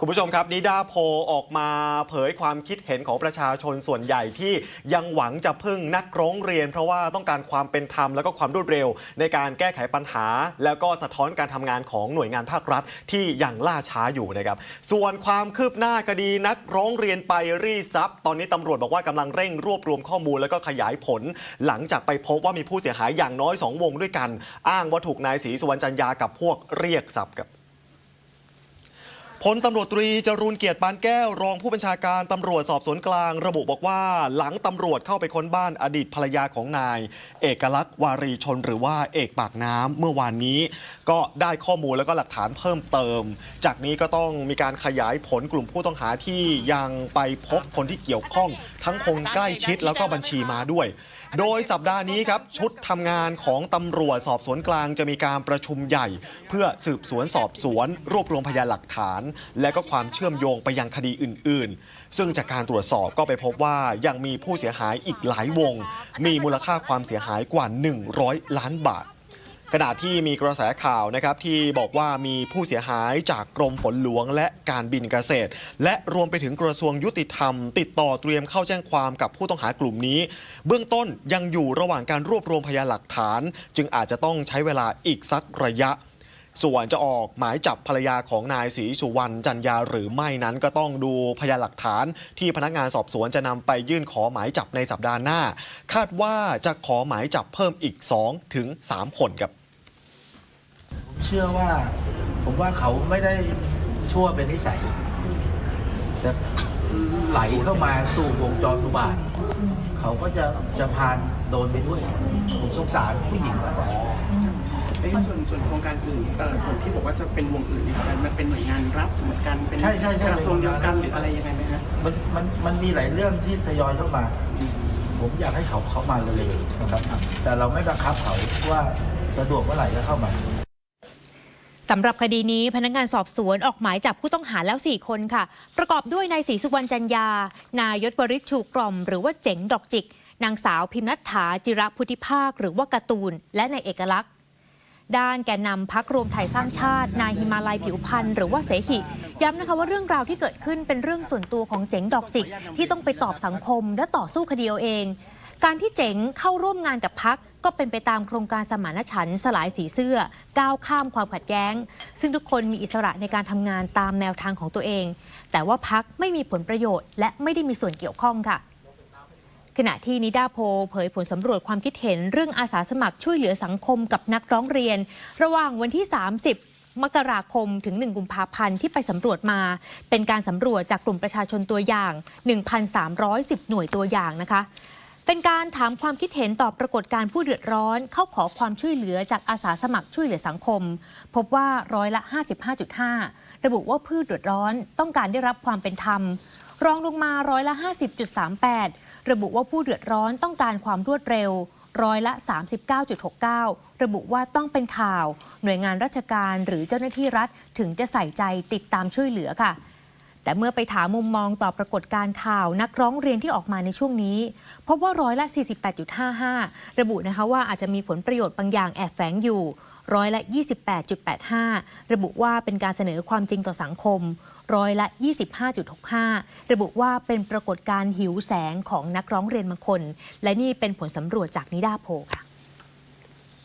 คุณผู้ชมครับนิดาโพออกมาเผยความคิดเห็นของประชาชนส่วนใหญ่ที่ยังหวังจะพึ่งนักร้องเรียน เพราะว่าต้องการความเป็นธรรมแล้วก็ความรวดเร็ว ในการแก้ไขปัญหา แล้วก็สะท้อนการทำงานของหน่วยงานภาครัฐที่ยังล่าช้าอยู่นะครับส่วนความคืบหน้าคดีนักร้องเรียนไปรีซับตอนนี้ตำรวจบอกว่ากำลังเร่งรวบรวมข้อมูลแล้วก็ขยายผล หลังจากไปพบว่ามีผู้เสียหายอย่างน้อยสองวงด้วยกัน อ้างว่าถูกนายศรีสุวรรณจันยากับพวกเรียกทรัพย์กับ พลตำรวจตรีจรูนเกียรติปานแก้ว รองผู้บัญชาการตำรวจสอบสวนกลาง ระบุบอกว่า หลังตำรวจเข้าไปค้นบ้านอดีตภรรยาของนาย เอกลักษณ์วารีชนหรือว่าเอกปากน้ำเมื่อวานนี้ ก็ได้ข้อมูลแล้วก็หลักฐานเพิ่มเติม จากนี้ก็ต้องมีการขยายผลกลุ่มผู้ต้องหาที่ยังไปพบคนที่เกี่ยวข้อง ทั้งคนใกล้ชิดแล้วก็บัญชีมาด้วย โดยสัปดาห์นี้ครับชุดทำงานของตำรวจสอบสวนกลางจะมีการประชุมใหญ่ เพื่อสืบสวนสอบสวน รวบรวมพยานหลักฐานและก็ความเชื่อมโยงไปยังคดีอื่น ๆ ซึ่งจากการตรวจสอบก็ไปพบว่ายังมีผู้เสียหายอีกหลายวง มีมูลค่าความเสียหายกว่า 100 ล้านบาทขณะที่มีกระแสข่าวนะครับที่บอกว่ามีผู้เสียหายจากกรมฝนหลวงและการบินเกษตร และรวมไปถึงกระทรวงยุติธรรม ติดต่อเตรียมเข้าแจ้งความกับผู้ต้องหากลุ่มนี้ เบื้องต้นยังอยู่ระหว่างการรวบรวมพยานหลักฐาน จึงอาจจะต้องใช้เวลาอีกสักระยะ ส่วนจะออกหมายจับภรรยาของนายศรีสุวรรณจันยาหรือไม่นั้นก็ต้องดูพยานหลักฐาน ที่พนักงานสอบสวนจะนำไปยื่นขอหมายจับในสัปดาห์หน้า คาดว่าจะขอหมายจับเพิ่มอีก2ถึง3คนครับผมเชื่อว่า ผมว่าเขาไม่ได้ชั่วเป็นนิสัยแต่ไหลเข้ามาสู่วงจรอุบาทเขาก็จะจะพานโดนไปด้วย ผมสงสารผู้หญิงมากกว่า อ้ส่วนส่วนโครงการอื่นเอ่อส่วนที่บอกว่าจะเป็นวงอื่นเนี่ยมันเป็นหน่วยงานรับเหมือนกันเป็นใช่ใช่ใช่ กระทรวงเดียวกันหรืออะไรยังไงไหมฮะมันมันมันมีหลายเรื่องที่ทยอยเข้ามา ผมอยากให้เขาเข้ามาเร็วๆนะครับ แต่เราไม่บังคับเขาว่าสะดวกเมื่อไหร่ก็เข้ามา สำหรับคดีนี้พนักงานสอบสวนออกหมายจับผู้ต้องหาแล้ว 4 คนค่ะ ประกอบด้วยนายศรีสุวรรณจันยา นายยศวริศชูกล่อม หรือว่าเจ๋งดอกจิก นางสาวพิมนัฐถาจิระพุทธิภาค หรือว่าการ์ตูน และนายเอกลักษณ์ ด้านแกนนำพักรวมไทยสร้างชาติ นายหิมาลัยผิวพันธ์หรือว่าเสหิ ย้ำนะคะว่าเรื่องราวที่เกิดขึ้นเป็นเรื่องส่วนตัวของเจ๋งดอกจิก ที่ต้องไปตอบสังคมและต่อสู้คดีเอาเอง การที่เจ๋งเข้าร่วมงานกับพักก็เป็นไปตามโครงการสมานฉันท์สลายสีเสื้อ ก้าวข้ามความขัดแย้ง ซึ่งทุกคนมีอิสระในการทำงานตามแนวทางของตัวเอง แต่ว่าพักไม่มีผลประโยชน์ และไม่ได้มีส่วนเกี่ยวข้องค่ะ ขณะที่นิดาโพเผยผลสำรวจความคิดเห็นเรื่องอาสาสมัครช่วยเหลือสังคมกับนักร้องเรียน ระหว่างวันที่ 30มกราคมถึง 1 กุมภาพันธ์ที่ไปสำรวจมา เป็นการสำรวจจากกลุ่มประชาชนตัวอย่าง 1,310 หน่วยตัวอย่างนะคะ เป็นการถามความคิดเห็นต่อปรากฏการผู้เดือดร้อน เข้าขอความช่วยเหลือจากอาสาสมัครช่วยเหลือสังคม พบว่าร้อยละ 55.5 ระบุว่าผู้เดือดร้อนต้องการได้รับความเป็นธรรม รองลงมาร้อยละ 50.38 ระบุว่าผู้เดือดร้อนต้องการความรวดเร็วร้อยละ 39.69 ระบุว่าต้องเป็นข่าว หน่วยงานราชการหรือเจ้าหน้าที่รัฐถึงจะใส่ใจติดตามช่วยเหลือค่ะ แต่เมื่อไปถามมุมมองต่อปรากฏการข่าวนักร้องเรียนที่ออกมาในช่วงนี้ พบว่าร้อยละ 48.55 ระบุนะคะว่าอาจจะมีผลประโยชน์บางอย่างแอบแฝงอยู่ร้อยละ 28.85 ระบุว่าเป็นการเสนอความจริงต่อสังคม ร้อยละ 25.65 ระบุว่าเป็นปรากฏการณ์หิวแสงของนักร้องเรียนบางคน และนี่เป็นผลสำรวจจากนิดาโพค่ะ